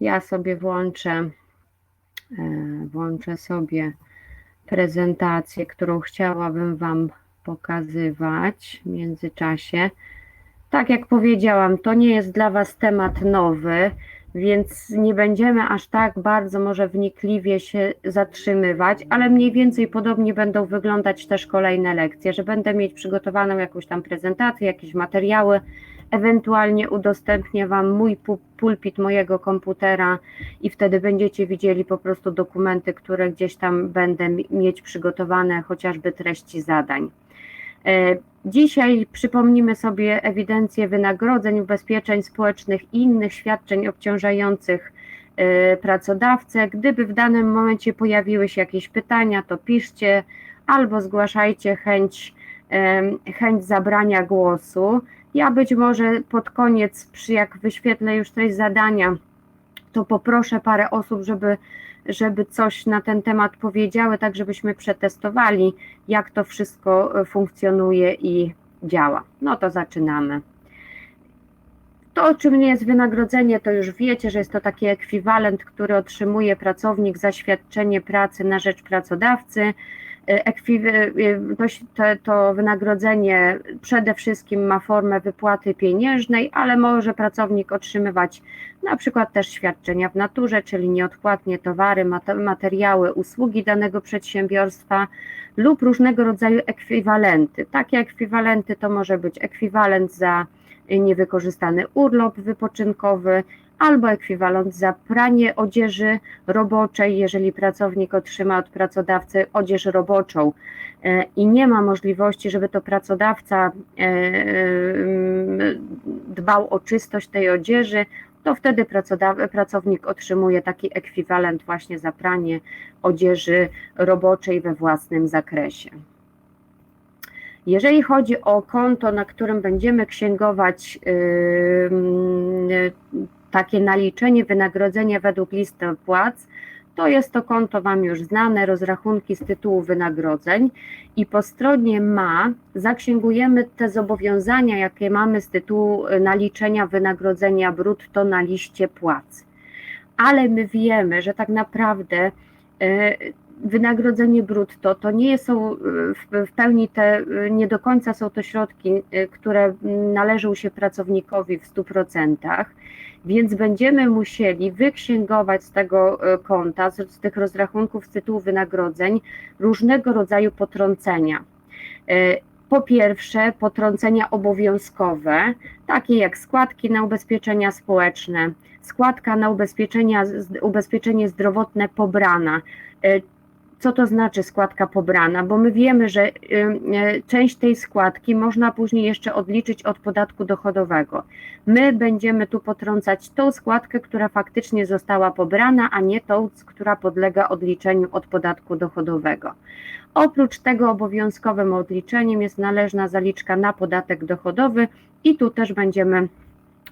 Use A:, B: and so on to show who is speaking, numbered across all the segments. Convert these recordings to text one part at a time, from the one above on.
A: Ja sobie włączę, e, włączę sobie prezentację, którą chciałabym Wam pokazywać w międzyczasie. Tak jak powiedziałam, to nie jest dla Was temat nowy, więc nie będziemy aż tak bardzo może wnikliwie się zatrzymywać, ale mniej więcej podobnie będą wyglądać też kolejne lekcje, że będę mieć przygotowaną jakąś tam prezentację, jakieś materiały, ewentualnie udostępnię Wam mój pulpit mojego komputera i wtedy będziecie widzieli po prostu dokumenty, które gdzieś tam będę mieć przygotowane, chociażby treści zadań. E, dzisiaj przypomnimy sobie ewidencję wynagrodzeń, ubezpieczeń społecznych i innych świadczeń obciążających e, pracodawcę. Gdyby w danym momencie pojawiły się jakieś pytania, to piszcie albo zgłaszajcie chęć, chęć zabrania głosu. Ja być może pod koniec, przy jak wyświetlę już treść zadania, to poproszę parę osób, żeby, żeby coś na ten temat powiedziały, tak żebyśmy przetestowali, jak to wszystko e, funkcjonuje i działa. No to zaczynamy. To, czym nie jest wynagrodzenie, to już wiecie, że jest to taki ekwiwalent, który otrzymuje pracownik za świadczenie pracy na rzecz pracodawcy. To, to wynagrodzenie przede wszystkim ma formę wypłaty pieniężnej, ale może pracownik otrzymywać na przykład też świadczenia w naturze, czyli nieodpłatnie towary, materiały, usługi danego przedsiębiorstwa lub różnego rodzaju ekwiwalenty. Takie ekwiwalenty to może być ekwiwalent za niewykorzystany urlop wypoczynkowy, albo ekwiwalent za pranie odzieży roboczej, jeżeli pracownik otrzyma od pracodawcy odzież roboczą e, i nie ma możliwości, żeby to pracodawca e, dbał o czystość tej odzieży, to wtedy pracownik otrzymuje taki ekwiwalent właśnie za pranie odzieży roboczej we własnym zakresie. Jeżeli chodzi o konto, na którym będziemy księgować takie naliczenie wynagrodzenia według listy płac, to jest to konto Wam już znane, rozrachunki z tytułu wynagrodzeń i po stronie ma zaksięgujemy te zobowiązania, jakie mamy z tytułu naliczenia wynagrodzenia brutto na liście płac. Ale my wiemy, że tak naprawdę e, wynagrodzenie brutto to nie są w pełni te, nie do końca są to środki, e, które należą się pracownikowi w 100% więc będziemy musieli wyksięgować z tego konta, z, tych rozrachunków z tytułu wynagrodzeń, różnego rodzaju potrącenia. Po pierwsze, potrącenia obowiązkowe, takie jak składki na ubezpieczenia społeczne, składka na ubezpieczenia, ubezpieczenie zdrowotne pobrana, co to znaczy składka pobrana, bo my wiemy, że y, y, część tej składki można później jeszcze odliczyć od podatku dochodowego. My będziemy tu potrącać tą składkę, która faktycznie została pobrana, a nie tą, która podlega odliczeniu od podatku dochodowego. Oprócz tego obowiązkowym odliczeniem jest należna zaliczka na podatek dochodowy i tu też będziemy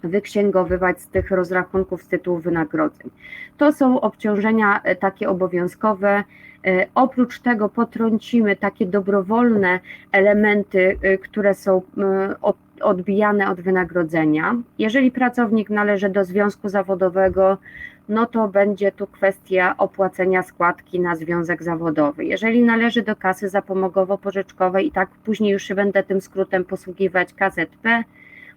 A: wyksięgowywać z tych rozrachunków z tytułu wynagrodzeń. To są obciążenia e, takie obowiązkowe. E, oprócz tego potrącimy takie dobrowolne elementy, e, które są odbijane od wynagrodzenia. Jeżeli pracownik należy do związku zawodowego, no to będzie tu kwestia opłacenia składki na związek zawodowy. Jeżeli należy do kasy zapomogowo-pożyczkowej i tak później już się będę tym skrótem posługiwać KZP,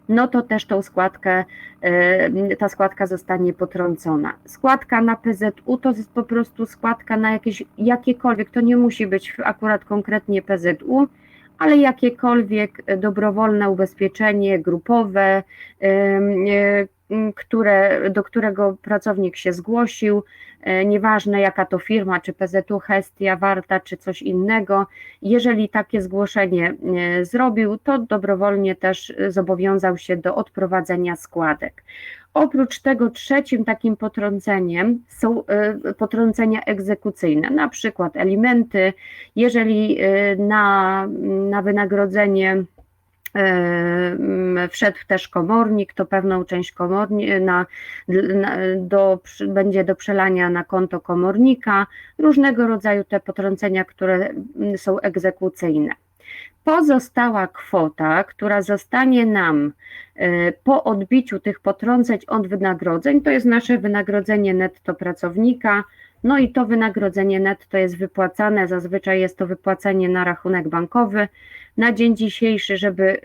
A: no to też tą składkę, e, ta składka zostanie potrącona. Składka na PZU to jest po prostu składka na jakieś, jakiekolwiek, to nie musi być akurat konkretnie PZU, ale jakiekolwiek dobrowolne ubezpieczenie grupowe, e, które, do którego pracownik się zgłosił, e, nieważne jaka to firma, czy PZU, Hestia, Warta, czy coś innego, jeżeli takie zgłoszenie e, zrobił, to dobrowolnie też zobowiązał się do odprowadzenia składek. Oprócz tego trzecim takim potrąceniem są e, potrącenia egzekucyjne, na przykład alimenty, jeżeli na, na wynagrodzenie wszedł też komornik, to pewną część komorni, na, na, do, będzie do przelania na konto komornika, różnego rodzaju te potrącenia, które są egzekucyjne. Pozostała kwota, która zostanie nam e, po odbiciu tych potrąceń od wynagrodzeń, to jest nasze wynagrodzenie netto pracownika. No i to wynagrodzenie netto jest wypłacane, zazwyczaj jest to wypłacenie na rachunek bankowy. Na dzień dzisiejszy, żeby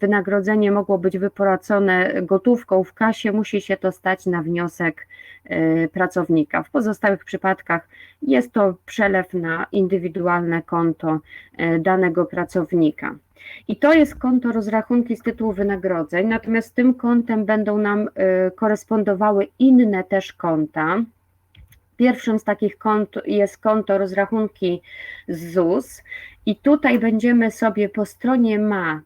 A: wynagrodzenie mogło być wypłacone gotówką w kasie, musi się to stać na wniosek e, pracownika. W pozostałych przypadkach jest to przelew na indywidualne konto e, danego pracownika. I to jest konto rozrachunki z tytułu wynagrodzeń, natomiast tym kontem będą nam korespondowały inne też konta. Pierwszym z takich kont jest konto rozrachunki z ZUS i tutaj będziemy sobie po stronie ma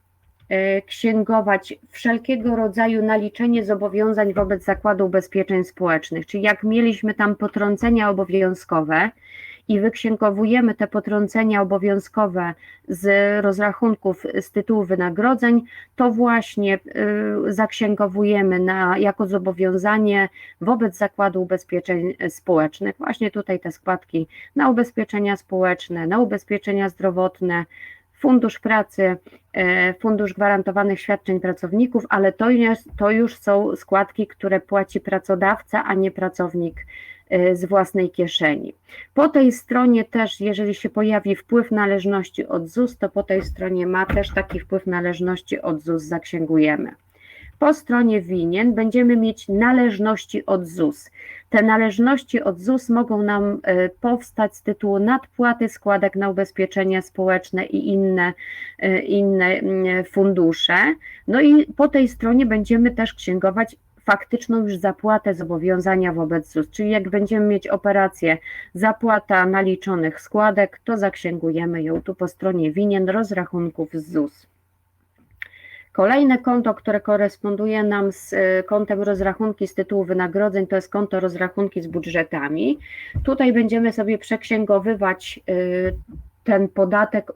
A: e, księgować wszelkiego rodzaju naliczenie zobowiązań wobec Zakładu Ubezpieczeń Społecznych, czyli jak mieliśmy tam potrącenia obowiązkowe, i wyksięgowujemy te potrącenia obowiązkowe z rozrachunków z tytułu wynagrodzeń, to właśnie y, zaksięgowujemy na, jako zobowiązanie wobec Zakładu Ubezpieczeń Społecznych. Właśnie tutaj te składki na ubezpieczenia społeczne, na ubezpieczenia zdrowotne, Fundusz Pracy, e, Fundusz Gwarantowanych Świadczeń Pracowników, ale to, jest, to już są składki, które płaci pracodawca, a nie pracownik z własnej kieszeni. Po tej stronie też, jeżeli się pojawi wpływ należności od ZUS, to po tej stronie ma też taki wpływ należności od ZUS zaksięgujemy. Po stronie winien będziemy mieć należności od ZUS. Te należności od ZUS mogą nam e, powstać z tytułu nadpłaty składek na ubezpieczenia społeczne i inne, e, inne mm, fundusze. No i po tej stronie będziemy też księgować faktyczną już zapłatę zobowiązania wobec ZUS, czyli jak będziemy mieć operację zapłata naliczonych składek, to zaksięgujemy ją tu po stronie winien rozrachunków z ZUS. Kolejne konto, które koresponduje nam z e, kontem rozrachunki z tytułu wynagrodzeń, to jest konto rozrachunki z budżetami. Tutaj będziemy sobie przeksięgowywać e, ten podatek,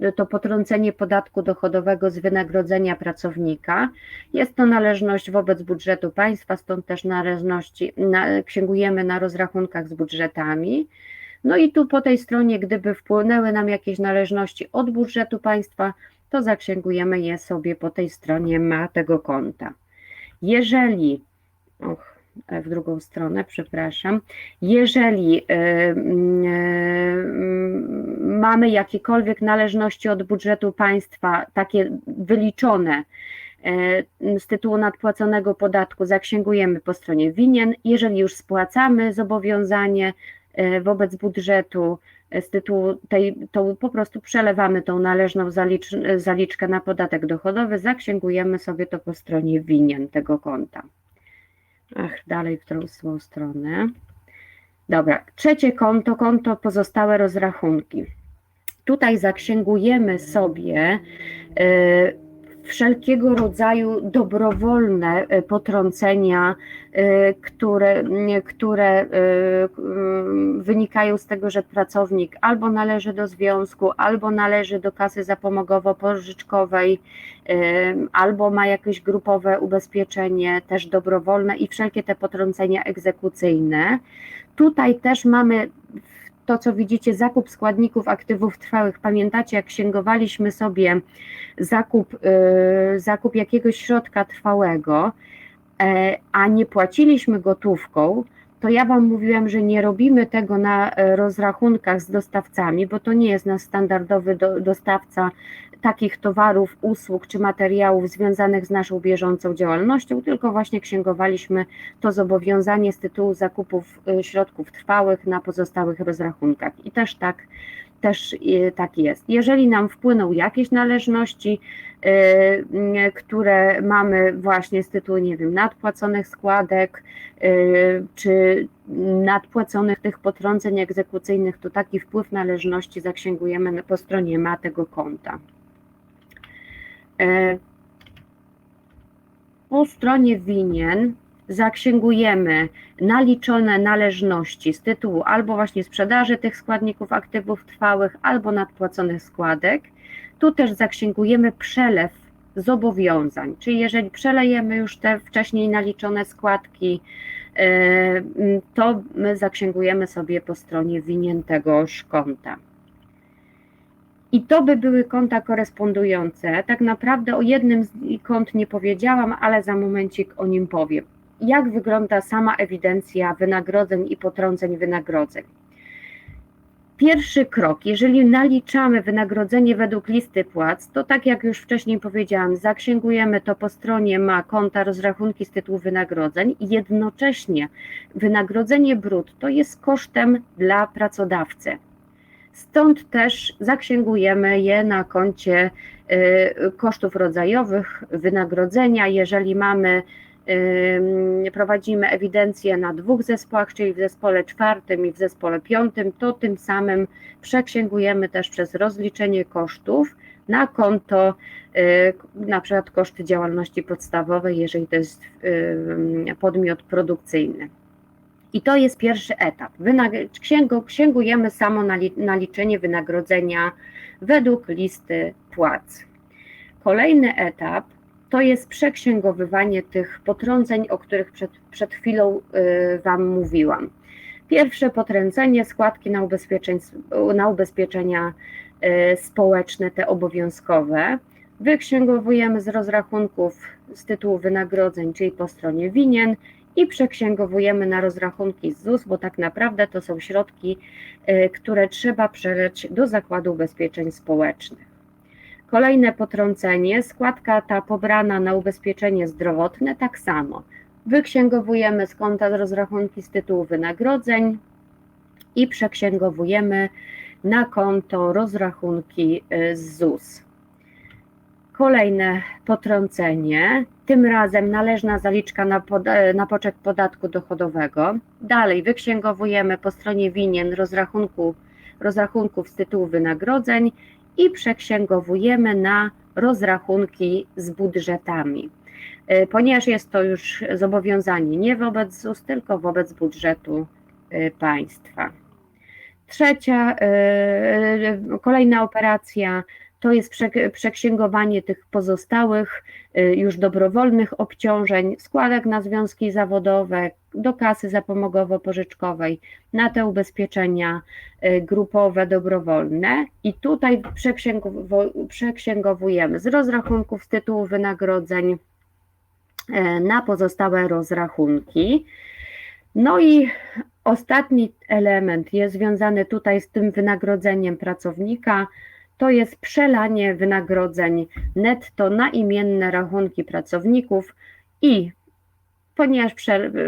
A: y, to potrącenie podatku dochodowego z wynagrodzenia pracownika. Jest to należność wobec budżetu państwa, stąd też należności na, księgujemy na rozrachunkach z budżetami. No i tu po tej stronie, gdyby wpłynęły nam jakieś należności od budżetu państwa, to zaksięgujemy je sobie po tej stronie ma tego konta. Jeżeli, och, w drugą stronę, przepraszam. Jeżeli y, y, mamy jakiekolwiek należności od budżetu państwa, takie wyliczone y, z tytułu nadpłaconego podatku, zaksięgujemy po stronie winien. Jeżeli już spłacamy zobowiązanie wobec budżetu, z tytułu tej, to po prostu przelewamy tą należną zalicz, zaliczkę na podatek dochodowy, zaksięgujemy sobie to po stronie winien tego konta. Ach, dalej w drugą stronę. Dobra, trzecie konto, konto pozostałe rozrachunki. Tutaj zaksięgujemy sobie y, wszelkiego rodzaju dobrowolne e, potrącenia, e, które, które e, wynikają z tego, że pracownik albo należy do związku, albo należy do kasy zapomogowo-pożyczkowej, albo ma jakieś grupowe ubezpieczenie, też dobrowolne i wszelkie te potrącenia egzekucyjne. Tutaj też mamy to, co widzicie, zakup składników aktywów trwałych. Pamiętacie, jak księgowaliśmy sobie zakup, y, zakup jakiegoś środka trwałego, e, a nie płaciliśmy gotówką, to ja Wam mówiłam, że nie robimy tego na e, rozrachunkach z dostawcami, bo to nie jest nasz standardowy do, dostawca takich towarów, usług czy materiałów związanych z naszą bieżącą działalnością, tylko właśnie księgowaliśmy to zobowiązanie z tytułu zakupów e, środków trwałych na pozostałych rozrachunkach. I też tak też y, tak jest. Jeżeli nam wpłyną jakieś należności, y, które mamy właśnie z tytułu, nie wiem, nadpłaconych składek, y, czy nadpłaconych tych potrąceń egzekucyjnych, to taki wpływ należności zaksięgujemy po stronie ma tego konta. Po stronie winien zaksięgujemy naliczone należności z tytułu albo właśnie sprzedaży tych składników aktywów trwałych, albo nadpłaconych składek. Tu też zaksięgujemy przelew zobowiązań, czyli jeżeli przelejemy już te wcześniej naliczone składki, e, to my zaksięgujemy sobie po stronie winiętego konta. I to by były konta korespondujące. Tak naprawdę o jednym z kont nie powiedziałam, ale za momencik o nim powiem. Jak wygląda sama ewidencja wynagrodzeń i potrąceń wynagrodzeń? Pierwszy krok, jeżeli naliczamy wynagrodzenie według listy płac, to tak jak już wcześniej powiedziałam, zaksięgujemy to po stronie ma konta rozrachunki z tytułu wynagrodzeń i jednocześnie wynagrodzenie brutto jest kosztem dla pracodawcy. Stąd też zaksięgujemy je na koncie y, kosztów rodzajowych wynagrodzenia. Jeżeli mamy prowadzimy ewidencję na dwóch zespołach, czyli w zespole czwartym i w zespole piątym, to tym samym przeksięgujemy też przez rozliczenie kosztów na konto, y, na przykład koszty działalności podstawowej, jeżeli to jest podmiot produkcyjny. I to jest pierwszy etap. księgujemy samo naliczenie wynagrodzenia według listy płac. Kolejny etap to jest przeksięgowywanie tych potrąceń, o których przed, przed chwilą y, Wam mówiłam. Pierwsze potrącenie, składki na, na ubezpieczenia y, społeczne, te obowiązkowe, wyksięgowujemy z rozrachunków z tytułu wynagrodzeń, czyli po stronie winien i przeksięgowujemy na rozrachunki z ZUS, bo tak naprawdę to są środki, y, które trzeba przeleć do Zakładu Ubezpieczeń Społecznych. Kolejne potrącenie, składka ta pobrana na ubezpieczenie zdrowotne, tak samo. Wyksięgowujemy z konta rozrachunki z tytułu wynagrodzeń i przeksięgowujemy na konto rozrachunki y, z ZUS. Kolejne potrącenie, tym razem należna zaliczka na, pod, na poczet podatku dochodowego. Dalej wyksięgowujemy po stronie winien rozrachunku, rozrachunków z tytułu wynagrodzeń i przeksięgowujemy na rozrachunki z budżetami. E, ponieważ jest to już zobowiązanie nie wobec ZUS, tylko wobec budżetu e, państwa. Trzecia, e, kolejna operacja to jest przeksięgowanie tych pozostałych y, już dobrowolnych obciążeń, składek na związki zawodowe, do kasy zapomogowo-pożyczkowej, na te ubezpieczenia y, grupowe, dobrowolne i tutaj przeksięgowujemy z rozrachunków z tytułu wynagrodzeń y, na pozostałe rozrachunki. No i ostatni element jest związany tutaj z tym wynagrodzeniem pracownika, to jest przelanie wynagrodzeń netto na imienne rachunki pracowników i ponieważ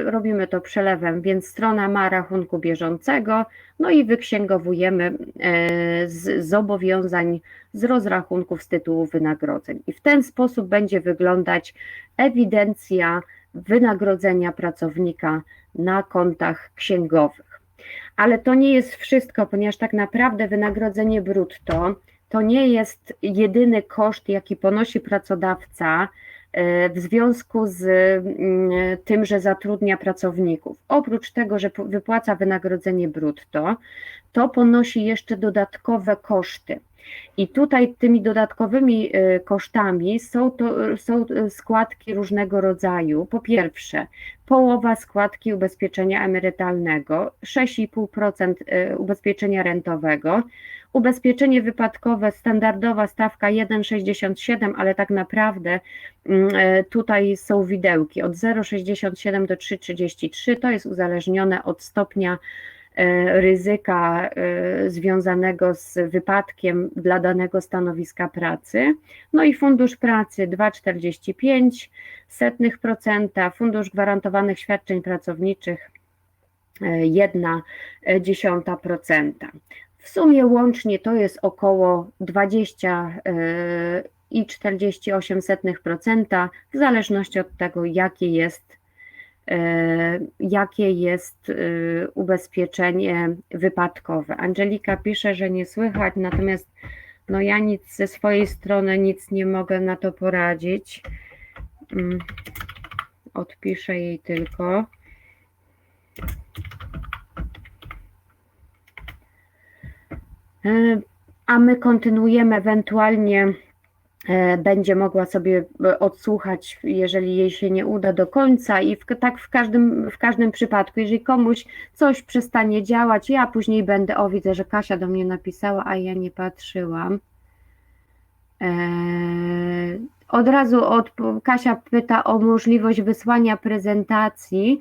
A: robimy to przelewem, więc strona ma rachunku bieżącego, no i wyksięgowujemy e, z zobowiązań z rozrachunków z tytułu wynagrodzeń. I w ten sposób będzie wyglądać ewidencja wynagrodzenia pracownika na kontach księgowych. Ale to nie jest wszystko, ponieważ tak naprawdę wynagrodzenie brutto to nie jest jedyny koszt, jaki ponosi pracodawca e, w związku z mm, tym, że zatrudnia pracowników. Oprócz tego, że wypłaca wynagrodzenie brutto, to ponosi jeszcze dodatkowe koszty. I tutaj tymi dodatkowymi e, kosztami są, to, są składki różnego rodzaju. Po pierwsze, połowa składki ubezpieczenia emerytalnego, 6,5% e, ubezpieczenia rentowego, Ubezpieczenie wypadkowe, standardowa stawka 1,67, ale tak naprawdę mm, e, tutaj są widełki od 0,67 do 3,33. To jest uzależnione od stopnia e, ryzyka e, związanego z wypadkiem dla danego stanowiska pracy. No i Fundusz Pracy 2,45%, Fundusz Gwarantowanych Świadczeń Pracowniczych 1,1%. W sumie łącznie to jest około 20 e, i 48% w zależności od tego, jakie jest, e, jakie jest e, ubezpieczenie wypadkowe. Angelika pisze, że nie słychać, natomiast no ja nic ze swojej strony nic nie mogę na to poradzić. Mm, odpiszę jej tylko. A my kontynuujemy ewentualnie e, będzie mogła sobie e, odsłuchać, jeżeli jej się nie uda do końca i w, tak w każdym, w każdym przypadku, jeżeli komuś coś przestanie działać, ja później będę, o widzę, że Kasia do mnie napisała, a ja nie patrzyłam. Eee, Od razu od, Kasia pyta o możliwość wysłania prezentacji.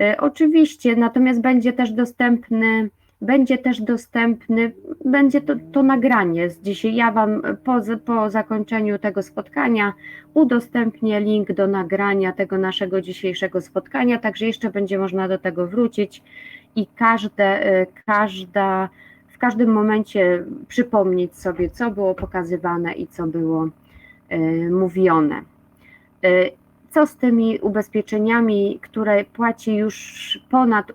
A: E, Oczywiście, natomiast będzie też dostępny, będzie też dostępny, będzie to, to nagranie z dzisiaj. Ja Wam po, po zakończeniu tego spotkania udostępnię link do nagrania tego naszego dzisiejszego spotkania, także jeszcze będzie można do tego wrócić i każde, e, każda, w każdym momencie przypomnieć sobie, co było pokazywane i co było e, mówione. E, Co z tymi ubezpieczeniami, które płaci już ponad,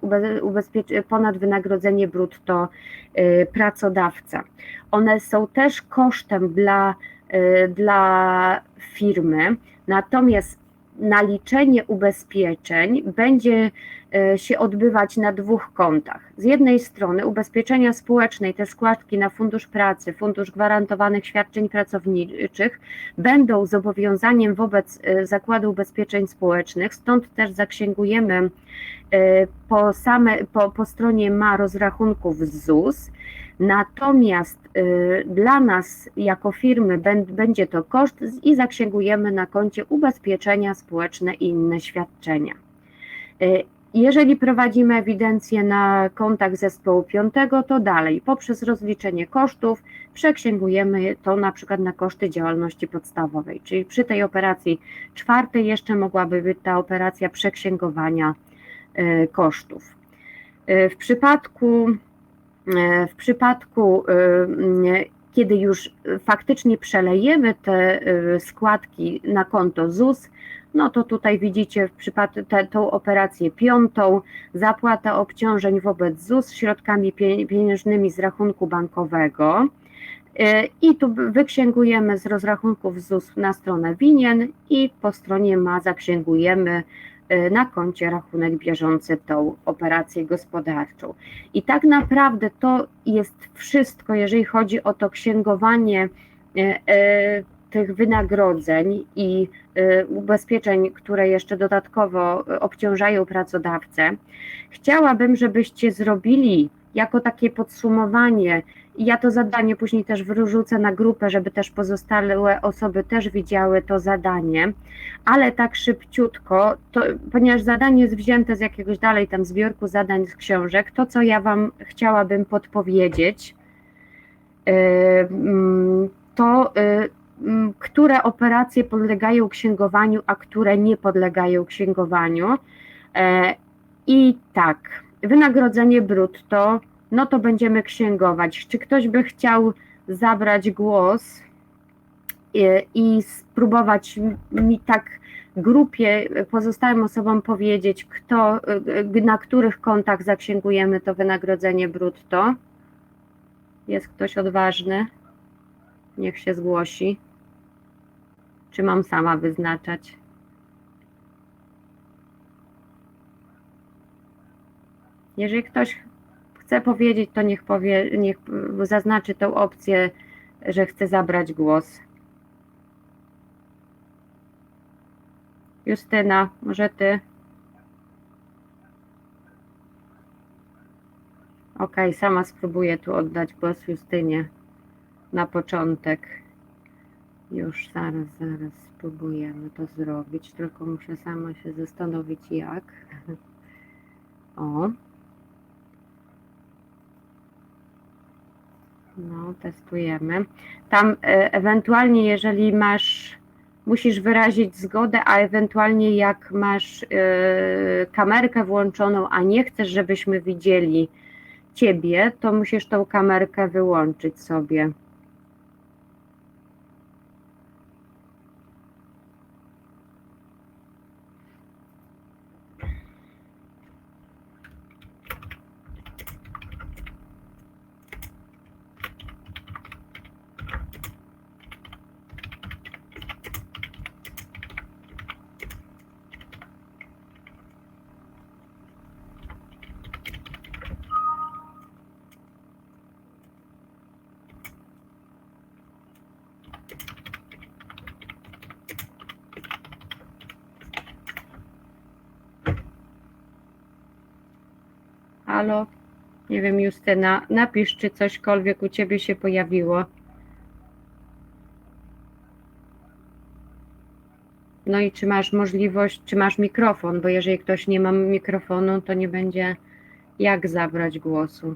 A: ponad wynagrodzenie brutto e, pracodawca? One są też kosztem dla, e, dla firmy, natomiast naliczenie ubezpieczeń będzie e, się odbywać na dwóch kontach. Z jednej strony ubezpieczenia społeczne i te składki na Fundusz Pracy, Fundusz Gwarantowanych Świadczeń Pracowniczych będą zobowiązaniem wobec e, Zakładu Ubezpieczeń Społecznych, stąd też zaksięgujemy e, po, same, po, po stronie ma rozrachunków ZUS, natomiast e, dla nas jako firmy bę- będzie to koszt i zaksięgujemy na koncie ubezpieczenia społeczne i inne świadczenia. E, Jeżeli prowadzimy ewidencję na kontach zespołu piątego, to dalej poprzez rozliczenie kosztów przeksięgujemy to na przykład na koszty działalności podstawowej, czyli przy tej operacji czwartej jeszcze mogłaby być ta operacja przeksięgowania e, kosztów. W przypadku, w przypadku e, kiedy już faktycznie przelejemy te e, składki na konto ZUS, no to tutaj widzicie w przypadku te, tą operację piątą, zapłata obciążeń wobec ZUS środkami pie- pieniężnymi z rachunku bankowego. E, I tu wyksięgujemy z rozrachunków ZUS na stronę winien i po stronie ma zaksięgujemy e, na koncie rachunek bieżący tą operację gospodarczą. I tak naprawdę to jest wszystko, jeżeli chodzi o to księgowanie e, e, tych wynagrodzeń i e, ubezpieczeń, które jeszcze dodatkowo e, obciążają pracodawcę. Chciałabym, żebyście zrobili jako takie podsumowanie ja to zadanie później też wyrzucę na grupę, żeby też pozostałe osoby też widziały to zadanie, ale tak szybciutko, to, ponieważ zadanie jest wzięte z jakiegoś dalej tam zbiorku zadań z książek, to co ja Wam chciałabym podpowiedzieć, yy, mm, to yy, mm, które operacje podlegają księgowaniu, a które nie podlegają księgowaniu. E, I tak, wynagrodzenie brutto, no to będziemy księgować. Czy ktoś by chciał zabrać głos i, i spróbować mi tak grupie, pozostałym osobom powiedzieć, kto, na których kontach zaksięgujemy to wynagrodzenie brutto? Jest ktoś odważny? Niech się zgłosi. Czy mam sama wyznaczać? Jeżeli ktoś chce powiedzieć, to niech powie, niech zaznaczy tą opcję, że chce zabrać głos. Justyna, może ty? Okej, sama spróbuję tu oddać głos Justynie na początek. Już zaraz, zaraz spróbujemy to zrobić, tylko muszę sama się zastanowić jak. O. No, testujemy. Tam e, ewentualnie, jeżeli masz, musisz wyrazić zgodę, a ewentualnie jak masz e, kamerkę włączoną, a nie chcesz, żebyśmy widzieli ciebie, to musisz tą kamerkę wyłączyć sobie. halo? Nie wiem, Justyna, napisz, czy cośkolwiek u ciebie się pojawiło. No i czy masz możliwość, czy masz mikrofon, bo jeżeli ktoś nie ma mikrofonu, to nie będzie jak zabrać głosu.